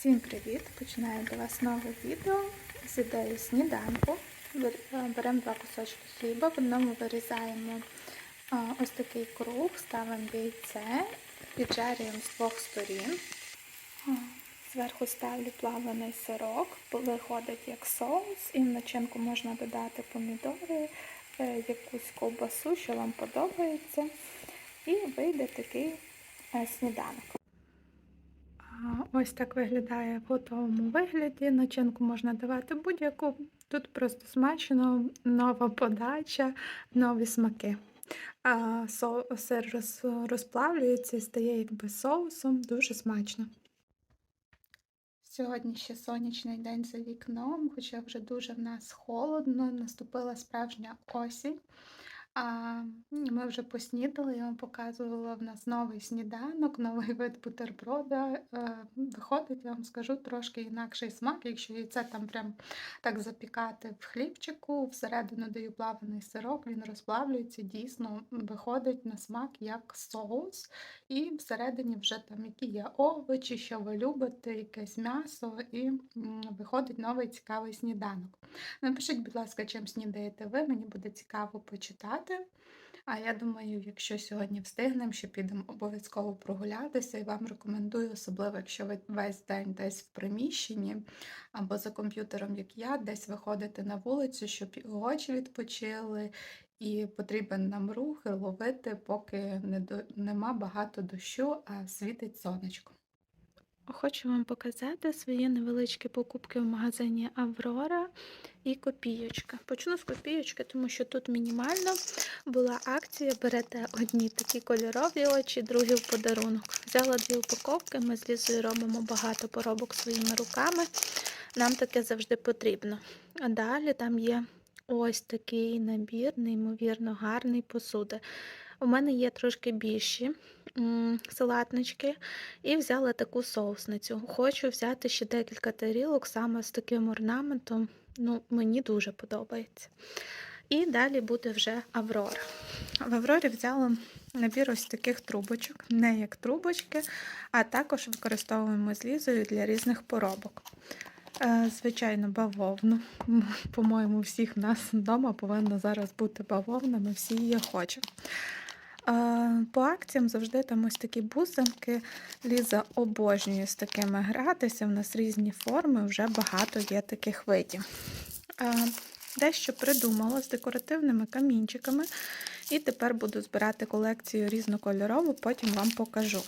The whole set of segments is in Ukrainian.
Всім привіт! Починаю для вас нове відео з ідеєю сніданку. Е, Беремо два кусочки хліба, в одному вирізаємо ось такий круг, ставимо яйце, піджарюємо з двох сторін. Зверху ставлю плавлений сирок, виходить як соус, і в начинку можна додати помідори, е, якусь ковбасу, що вам подобається. І вийде такий е, сніданок. Ось так виглядає в готовому вигляді. Начинку можна давати будь-яку. Тут просто смачно, нова подача, нові смаки. А сир роз- розплавлюється і стає якби соусом, дуже смачно. Сьогодні ще сонячний день за вікном, хоча вже дуже в нас холодно, наступила справжня осінь. А, ми вже поснідали, я вам показувала в нас новий сніданок, новий вид бутерброда. Е, Виходить, я вам скажу, трошки інакший смак, якщо яйце там прям так запікати в хлібчику, всередину даю плаваний сирок, він розплавлюється, дійсно виходить на смак як соус, і всередині вже там які є овочі, що ви любите, якесь м'ясо, і виходить новий цікавий сніданок. Напишіть, будь ласка, чим снідаєте ви, мені буде цікаво почитати. А я думаю, якщо сьогодні встигнемо, ще підемо обов'язково прогулятися і вам рекомендую, особливо якщо ви весь день десь в приміщенні або за комп'ютером, як я, десь виходити на вулицю, щоб очі відпочили, і потрібен нам рух ловити, поки нема багато дощу, а світить сонечко. Хочу вам показати свої невеличкі покупки в магазині Аврора і копійочка. Почну з копійочки, тому що тут мінімально була акція. Берете одні такі кольорові очі, другі в подарунок. Взяла дві упаковки, ми з Лізою робимо багато поробок своїми руками. Нам таке завжди потрібно. А далі там є ось такий набір, неймовірно гарний посуди. У мене є трошки більші салатнички і взяла таку соусницю. Хочу взяти ще декілька тарілок саме з таким орнаментом. Ну, мені дуже подобається. І далі буде вже Аврора. В Аврорі взяла набір ось таких трубочок, не як трубочки, а також використовуємо з для різних поробок. Е, Звичайно, бавовну. По-моєму, всіх в нас вдома повинна зараз бути бавовна, ми всі її хочемо. По акціям завжди там ось такі бусинки. Ліза обожнює з такими гратися. В нас різні форми, вже багато є таких видів. Е, Дещо придумала з декоративними камінчиками, і тепер буду збирати колекцію різнокольорову, потім вам покажу.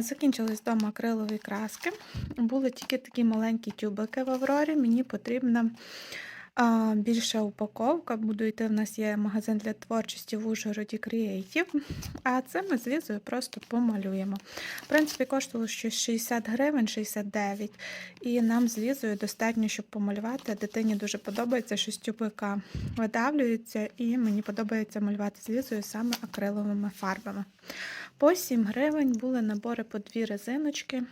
Закінчились вдома акрилові краски. Були тільки такі маленькі тюбики в Аврорі. Мені потрібна а, більша упаковка. Буду йти, в нас є магазин для творчості в Ужгороді Creative. А це ми з Лізою просто помалюємо. В принципі, коштувало щось 60 гривень, 69. І нам з Лізою достатньо, щоб помалювати. Дитині дуже подобається, що з тюбика видавлюється, і мені подобається малювати з Лізою саме акриловими фарбами. По 7 гривень були набори по дві резиночки.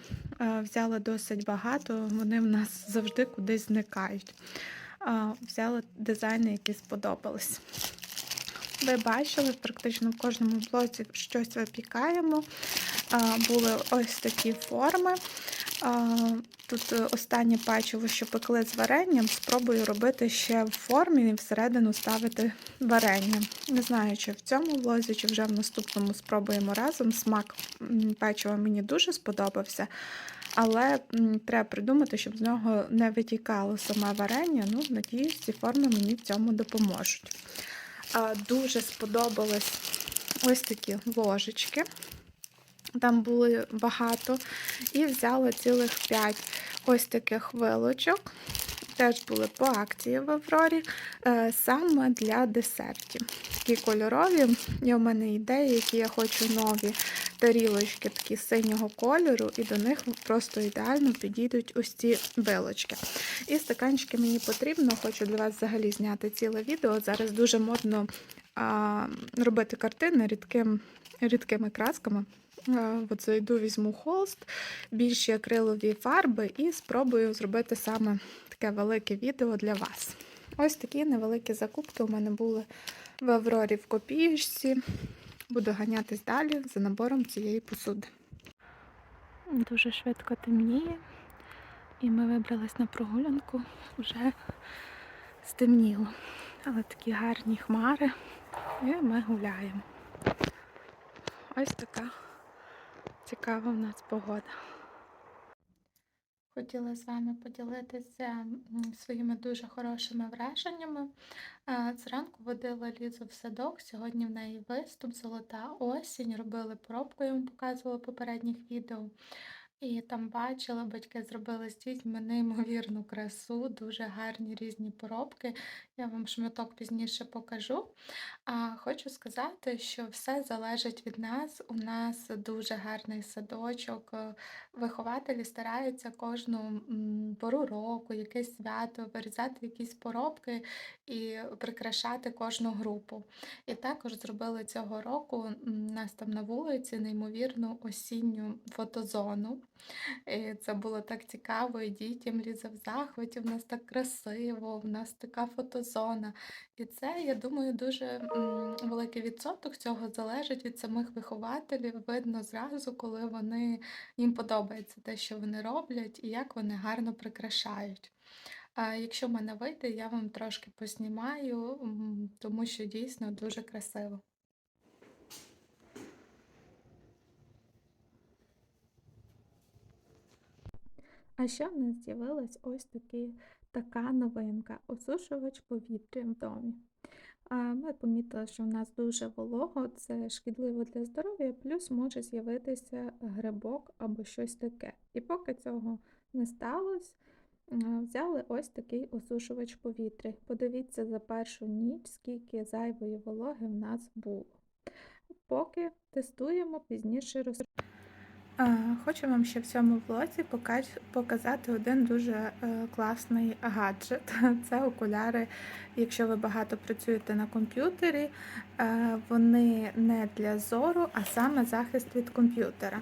Взяла досить багато, вони в нас завжди кудись зникають. Взяла дизайни, які сподобались. Ви бачили, практично в кожному блоці щось випікаємо. Були ось такі форми. Тут е, останнє печиво, що пекли з варенням, спробую робити ще в формі і всередину ставити варення. Не знаю, чи в цьому влозі, чи вже в наступному спробуємо разом. Смак печива мені дуже сподобався, але треба придумати, щоб з нього не витікало саме варення. Ну, надіюсь, ці форми мені в цьому допоможуть. Дуже сподобались ось такі ложечки. Там були багато, і взяла цілих 5 ось таких вилочок. Теж були по акції в Аврорі, е, саме для десертів. Такі кольорові. Є в мене ідеї, які я хочу нові тарілочки такі синього кольору, і до них просто ідеально підійдуть ось ці вилочки. І стаканчики мені потрібно, хочу для вас взагалі зняти ціле відео. Зараз дуже модно а, робити картини рідким, рідкими красками. От зайду, візьму холст, більші акрилові фарби і спробую зробити саме таке велике відео для вас. Ось такі невеликі закупки у мене були в Аврорі в копієчці. Буду ганятись далі за набором цієї посуди. Дуже швидко темніє, і ми вибрались на прогулянку вже стемніло. Але такі гарні хмари, і ми гуляємо. Ось така цікава в нас погода. Хотіла з вами поділитися своїми дуже хорошими враженнями. Зранку водила Лізу в садок. Сьогодні в неї виступ, золота осінь. Робили пробку, я вам показувала попередніх відео. І там бачила, батьки зробили з дітьми неймовірну красу, дуже гарні різні поробки. Я вам шматок пізніше покажу. А хочу сказати, що все залежить від нас. У нас дуже гарний садочок. Вихователі стараються кожну пору року, якесь свято, вирізати якісь поробки і прикрашати кожну групу. І також зробили цього року у нас там на вулиці неймовірну осінню фотозону. І це було так цікаво, і дітям Ліза в захваті, в нас так красиво, в нас така фотозона. І це, я думаю, дуже великий відсоток цього залежить від самих вихователів. Видно зразу, коли вони їм подобається те, що вони роблять, і як вони гарно прикрашають. Якщо в мене вийде, я вам трошки поснімаю, тому що дійсно дуже красиво. А ще в нас з'явилась ось такі, така новинка осушувач повітря в домі. Ми помітили, що в нас дуже волого, це шкідливо для здоров'я, плюс може з'явитися грибок або щось таке. І поки цього не сталося, взяли ось такий осушувач повітря. Подивіться за першу ніч, скільки зайвої вологи в нас було. Поки тестуємо, пізніше роз... Хочу вам ще в цьому влозі показати один дуже е, класний гаджет. Це окуляри, якщо ви багато працюєте на комп'ютері, е, вони не для зору, а саме захист від комп'ютера.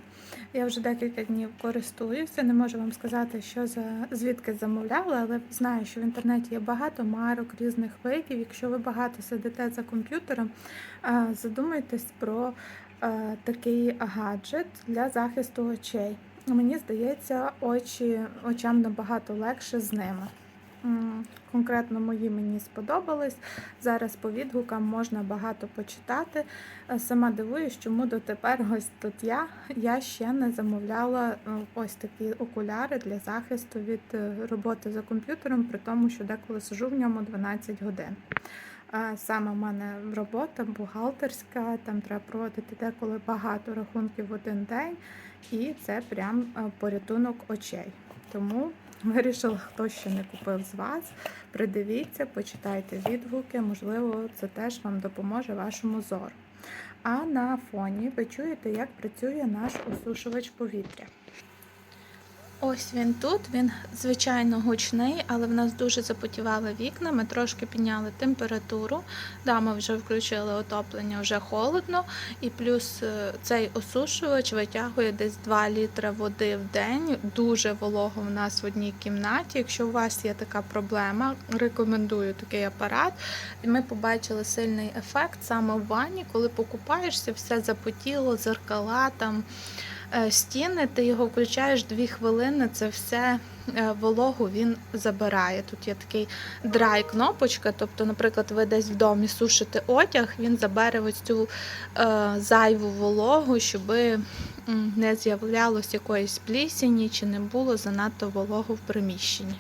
Я вже декілька днів користуюся, не можу вам сказати, що за звідки замовляла, але знаю, що в інтернеті є багато марок різних видів. Якщо ви багато сидите за комп'ютером, е, задумайтесь про такий гаджет для захисту очей. Мені здається, очі, очам набагато легше з ними. Конкретно мої мені сподобались. Зараз по відгукам можна багато почитати. Е, Сама дивуюсь, чому дотепер ось тут я, я ще не замовляла е, ось такі окуляри для захисту від е, роботи за комп'ютером, при тому, що деколи сижу в ньому 12 годин. Саме в мене робота бухгалтерська, там треба проводити деколи багато рахунків в один день, і це прям е, порятунок очей. Тому вирішила, хто ще не купив з вас, придивіться, почитайте відгуки, можливо, це теж вам допоможе вашому зору. А на фоні ви чуєте, як працює наш осушувач повітря. Ось він тут, він звичайно гучний, але в нас дуже запотівали вікна. Ми трошки підняли температуру. Да, ми вже включили отоплення, вже холодно. І плюс е, цей осушувач витягує десь 2 літри води в день. Дуже волого в нас в одній кімнаті. Якщо у вас є така проблема, рекомендую такий апарат. Ми побачили сильний ефект саме в ванні, коли покупаєшся, все запотіло, зеркала там стіни, ти його включаєш 2 хвилини, це все е, вологу він забирає. Тут є такий драй кнопочка, тобто, наприклад, ви десь в домі сушите одяг, він забере ось цю е, зайву вологу, щоб не з'являлось якоїсь плісені чи не було занадто волого в приміщенні.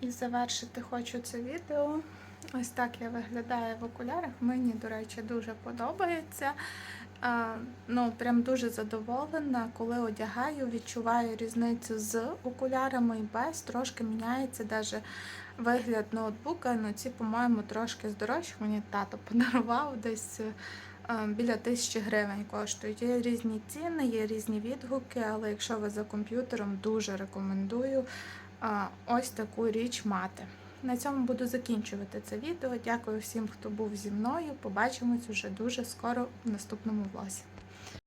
І завершити хочу це відео. Ось так я виглядаю в окулярах. Мені, до речі, дуже подобається. Ну, прям дуже задоволена. Коли одягаю, відчуваю різницю з окулярами і без. Трошки міняється навіть вигляд ноутбука. Ну, ці, по-моєму, трошки здорожчі. Мені тато подарував десь. е, Біля тисячі гривень коштують. Є різні ціни, є різні відгуки, але якщо ви за комп'ютером, дуже рекомендую а, ось таку річ мати. На цьому буду закінчувати це відео. Дякую всім, хто був зі мною. Побачимось уже дуже скоро в наступному влозі.